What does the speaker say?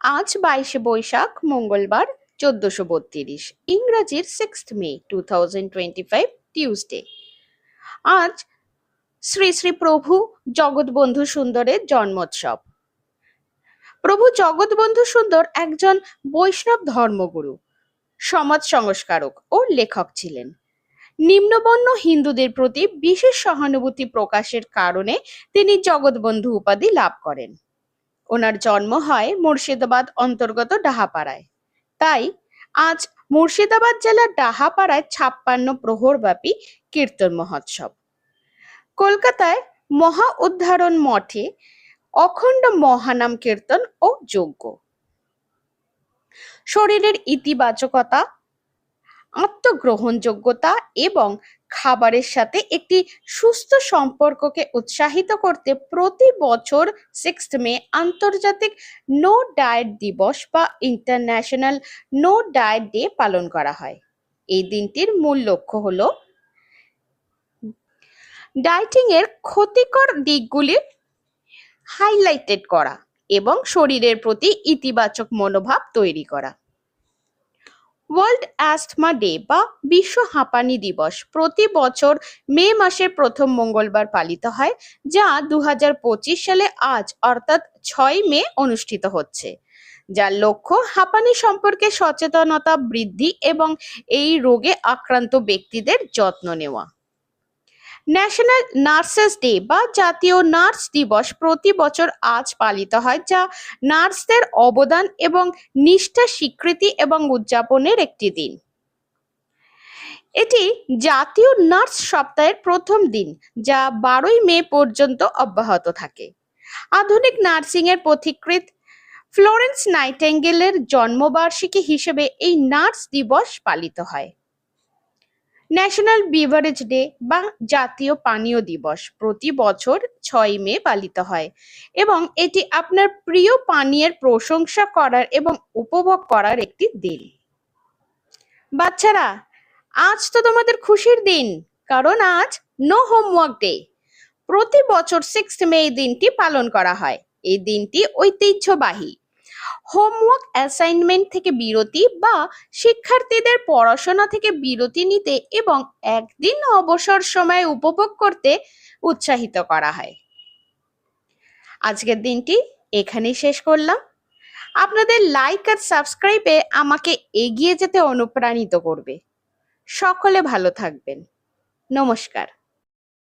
আজ বাইশে বৈশাখ, মঙ্গলবার, চোদ্দশো বত্রিশ, ইংরাজির sixth May two thousand twenty five Tuesday আজ শ্রী শ্রী প্রভু জগৎবন্ধু সুন্দরের জন্মোৎসব। প্রভু জগৎবন্ধু সুন্দর একজন বৈষ্ণব ধর্মগুরু, সমাজ সংস্কারক ও লেখক ছিলেন। নিম্নবর্ণ হিন্দুদের প্রতি বিশেষ সহানুভূতি প্রকাশের কারণে তিনি জগৎবন্ধু উপাধি লাভ করেন। ওনার জন্ম হয় মুর্শিদাবাদ অন্তর্গত ডাহাপাড়ায়। তাই আজ মুর্শিদাবাদ জেলার ডাহাপাড়ায় ছাপ্পান্ন প্রহরব্যাপী কীর্তন মহোৎসব। কলকাতায় মহা উদ্ধারণ মঠে অখণ্ড মহানাম কীর্তন ও যজ্ঞ। শরীরের ইতিবাচকতা, আত্মগ্রহণযোগ্যতা এবং খাবারের সাথে একটি সুস্থ সম্পর্ককে উৎসাহিত করতে প্রতি বছর সিক্সথ মে আন্তর্জাতিক নো ডায়েট দিবস বা ইন্টারন্যাশনাল নো ডায়েট ডে পালন করা হয়। এই দিনটির মূল লক্ষ্য হলো ডায়েটিং এর ক্ষতিকর দিকগুলি হাইলাইটেড করা এবং শরীরের প্রতি ইতিবাচক মনোভাব তৈরি করা। ওয়ার্ল্ড অ্যাস্থমা ডে বা বিশ্ব হাঁপানি দিবস। প্রতি বছর মে মাসের প্রথম মঙ্গলবার পালিত হয়, যা দু হাজার পঁচিশ সালে আজ, অর্থাৎ ছয় মে, অনুষ্ঠিত হচ্ছে। যার লক্ষ্য হাঁপানি সম্পর্কে সচেতনতা বৃদ্ধি এবং এই রোগে আক্রান্ত ব্যক্তিদের যত্ন নেওয়া। ন্যাশনাল নার্সেস ডে বা জাতীয় নার্স দিবস প্রতি বছর আজ পালিত হয়, যা নার্সদের অবদান এবং নিষ্ঠা স্বীকৃতি এবং উদযাপনের একটি দিন। এটি জাতীয় নার্স সপ্তাহের প্রথম দিন, যা বারোই মে পর্যন্ত অব্যাহত থাকে। আধুনিক নার্সিং এর পথিকৃৎ ফ্লোরেন্স নাইটেঙ্গেলের জন্মবার্ষিকী হিসেবে এই নার্স দিবস পালিত হয়। ন্যাশনাল বিভারেজ ডে বা জাতীয় পানীয় দিবস প্রতি বছর ছয় মে পালিত হয় এবং এটি আপনার প্রিয় পানীয়ের প্রশংসা করার এবং উপভোগ করার একটি দিন। বাচ্চারা, আজ তো তোমাদের খুশির দিন, কারণ আজ নো হোমওয়ার্ক ডে প্রতি বছর সিক্স মে এই দিনটি পালন করা হয়। এই দিনটি ঐতিহ্যবাহী। হোমওয়ার্ক অ্যাসাইনমেন্ট থেকে বিরতি বা শিক্ষার্থীদের পড়াশোনা থেকে বিরতি নিতে এবং একদিন অবসর সময় উপভোগ করতে উৎসাহিত করা হয়। আজকের দিনটি এখানেই শেষ করলাম। আপনাদের লাইক আর সাবস্ক্রাইবে আমাকে এগিয়ে যেতে অনুপ্রাণিত করবে। সকলে ভালো থাকবেন। নমস্কার।